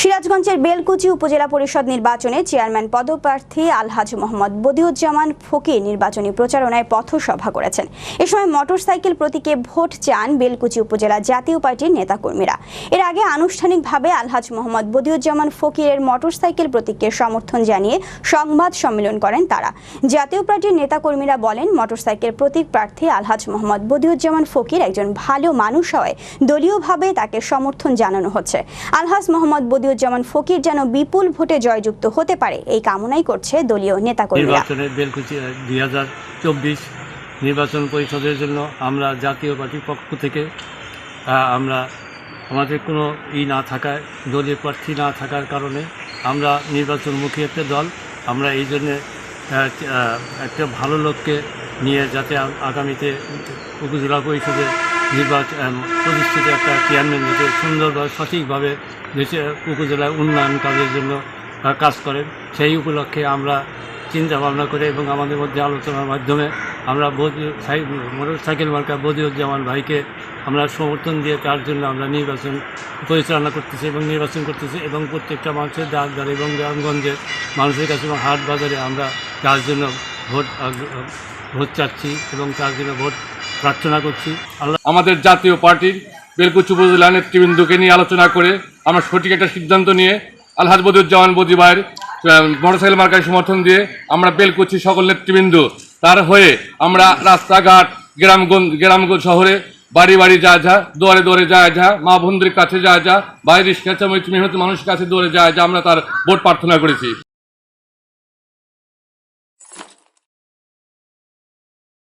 সিরাজগঞ্জের বেলকুচি উপজেলা পরিষদ নির্বাচনে চেয়ারম্যান পদপ্রার্থী আলহাজ মোহাম্মদ বদিউজ্জামান ফকির নির্বাচনী প্রচারণায় পথসভা করেছেন। এ সময় মোটরসাইকেল প্রতীকে ভোট চান বেলকুচি উপজেলা জাতীয় পার্টির নেতাকর্মীরা। এর আগে আনুষ্ঠানিকভাবে আলহাজ মোহাম্মদ বদিউজ্জামান ফকিরের মোটরসাইকেল প্রতীককে সমর্থন জানিয়ে সংবাদ সম্মেলন করেন তারা। জাতীয় পার্টির নেতাকর্মীরা বলেন, মোটরসাইকেল প্রতীক প্রার্থী আলহাজ মোহাম্মদ বদিউজ্জামান ফকির একজন ভালো মানুষ হওয়ায় দলীয়ভাবে তাকে সমর্থন জানানো হচ্ছে। আলহাজ মোহাম্মদ বদিউজ্জামান ফকির যেন বিপুল ভোটে জয়যুক্ত হতে পারে, এই কামনাই করছে দলীয় নেতাকর্মীরা। নির্বাচনের বেলকুচি দুই হাজার চব্বিশ নির্বাচন পরিষদের জন্য আমরা জাতীয় পার্টির পক্ষ থেকে আমরা আমাদের কোনো ই না থাকায়, দলীয় প্রার্থী না থাকার কারণে আমরা নির্বাচনমুখী একটা দল। আমরা এই জন্যে একটা ভালো লোককে নিয়ে যাতে আগামীতে উপজেলা পরিষদের নির্বাচন প্রতিষ্ঠিত একটা চেয়ারম্যান যাতে সুন্দরভাবে, সঠিকভাবে দেশে উপজেলার উন্নয়ন কাজের জন্য কাজ করেন। সেই উপলক্ষে আমরা চিন্তা ভাবনা করে এবং আমাদের মধ্যে আলোচনার মাধ্যমে আমরা মোটর সাইকেল মার্কা বদিউজ্জামান ভাইকে আমরা সমর্থন দিয়ে তার জন্য আমরা নির্বাচন পরিচালনা করতেছি এবং নির্বাচন করতেছি এবং প্রত্যেকটা মানুষের ডাক দ্বারা এবং গ্রামগঞ্জে মানুষের কাছে এবং হাট বাজারে আমরা তার জন্য ভোট ভোট চাচ্ছি এবং তার জন্য ভোট প্রার্থনা করছি। আমাদের জাতীয় পার্টির বেলকুচি উপজেলা নেতৃবৃন্দকে নিয়ে আলোচনা করে আমরা সঠিক একটা সিদ্ধান্ত নিয়ে আলহাজ বদুজ্জামান বদিবাইয়ের মোটরসাইকেল মার্কায় সমর্থন দিয়ে আমরা বেলকুচি সকল নেতৃবৃন্দ, তার হয়ে আমরা রাস্তাঘাট গ্রামগঞ্জ গ্রামগঞ্জ শহরে বাড়ি বাড়ি যা যা, দোয়ারে দুয়ারে যা যা, মা বন্ধুর কাছে যা যা, বাইরের কাছে মেহনত মানুষের কাছে দৌড়ে যা যা আমরা তার ভোট প্রার্থনা করেছি।